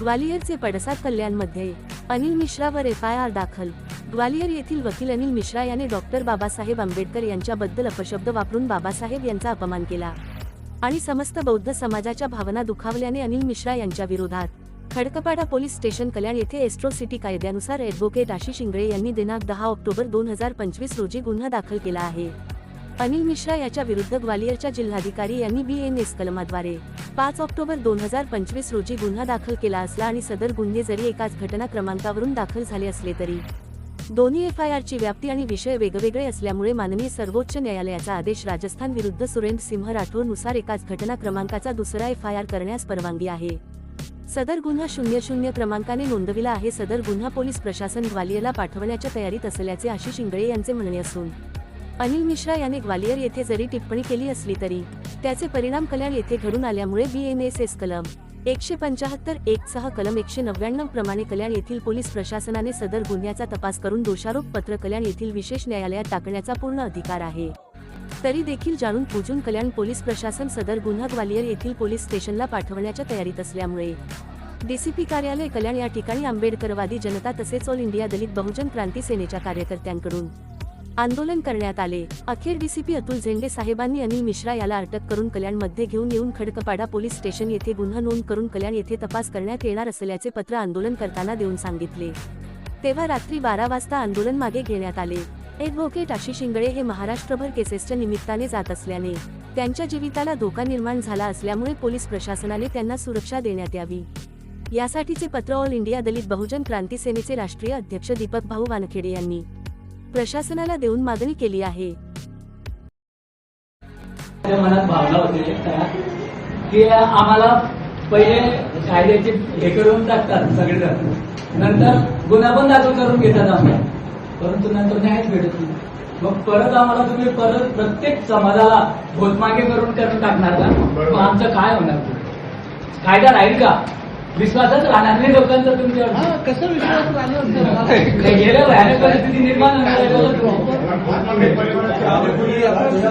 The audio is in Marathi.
ग्वालियरचे पडसाद कल्याणमध्ये. अनिल मिश्रावर एफ आय आर दाखल. ग्वालियर येथील वकील अनिल मिश्रा याने डॉक्टर बाबासाहेब आंबेडकर यांच्याबद्दल अपशब्द वापरून बाबासाहेब यांचा अपमान केला. आणि समस्त बौद्ध समाजाच्या भावना दुखावल्याने अनिल मिश्रा यांच्या विरोधात. खडकपाडा पोलीस स्टेशन कल्याण येथे एस्ट्रोसिटी कायद्यानुसार ॲडव्होकेट आशिष इंगळे यांनी दिनांक दहा ऑक्टोबर दोन हजार पंचवीस रोजी गुन्हा दाखल केला आहे. अनिल मिश्रा याच्या विरुद्ध ग्वालियरच्या जिल्हाधिकारी यांनी बी एन एस कलमाद्वारे पाच ऑक्टोबर दोन हजार पंचवीस रोजी गुन्हा दाखल केला असला आणि सदर गुन्हे जरी एकाच घटना क्रमांकावरून दाखल झाले असले तरी. दोन्ही एफ आय आरची व्याप्ती आणि विषय वेगवेगळे असल्यामुळे माननीय सर्वोच्च न्यायालयाचा आदेश राजस्थान विरुद्ध सुरेंद्र सिंह राठोडनुसार एकाच घटना क्रमांकाचा दुसरा एफ आय आर करण्यास परवानगी आहे. सदर गुन्हा शून्य शून्य क्रमांकाने नोंदविला आहे. सदर गुन्हा पोलीस प्रशासन ग्वालियरला पाठवण्याच्या तयारीत असल्याचे आशिष इंगळे यांचे म्हणणे असून अनिल मिश्रा याने ग्वालियर येथे जरी टिप्पणी केली असली तरी त्याचे परिणाम कल्याण येथे घडून आल्यामुळे बी एन एस एस कलम एकशे पंचाहत्तर एक सह कलम एकशे नव्याण्णव प्रमाणे कल्याण येथील पोलीस प्रशासनाने सदर गुन्ह्याचा तपास करून दोषारोप पत्र कल्याण येथील विशेष न्यायालयात टाकण्याचा पूर्ण अधिकार आहे. तरी देखील जाणून बुजून कल्याण पोलीस प्रशासन सदर गुन्हा ग्वालियर येथील पोलीस स्टेशनला पाठवण्याच्या तयारीत असल्यामुळे डीसीपी कार्यालय कल्याण या ठिकाणी आंबेडकरवादी जनता तसेच ऑल इंडिया दलित बहुजन क्रांती सेनेच्या कार्यकर्त्यांकडून आंदोलन करण्यात आले. अखेर डीसीपी अतुल झेंडे साहेबांनी अनिल मिश्रा याला अटक करून कल्याणमध्ये घेऊन येऊन खडकपाडा पोलीस स्टेशन येथे गुन्हा नोंद करून कल्याण येथे तपास करण्यात येणार असल्याचे पत्र आंदोलन करताना देऊन सांगितले. तेव्हा रात्री बारा वाजता आंदोलन मागे घेण्यात आले. ॲडव्होकेट आशिष इंगळे हे महाराष्ट्रभर केसेसच्या निमित्ताने जात असल्याने त्यांच्या जीविताला धोका निर्माण झाला असल्यामुळे पोलीस प्रशासनाने त्यांना सुरक्षा देण्यात यावी. यासाठीचे पत्र ऑल इंडिया दलित बहुजन क्रांती सेनेचे राष्ट्रीय अध्यक्ष दीपक भाऊ वानखेडे यांनी प्रशासनाला देऊन मागणी केली आहे. मनात भावना होती की आम्हाला पहिले कायद्याचे हे करून टाकतात सगळेजण. नंतर गुन्हा पण दाखल करून घेतात आम्ही. परंतु नंतर न्यायच भेटत नाही. मग परत आम्हाला तुम्ही परत प्रत्येक समाजाला भोतमागे करून करून टाकणार का? मग आमचं काय होणार? कायदा राहील का? विश्वासच राहणार नाही लोकांचा तुमच्यावर. हा, कसं विश्वास राहिला गेल्या भयानक परिस्थिती निर्माण होणार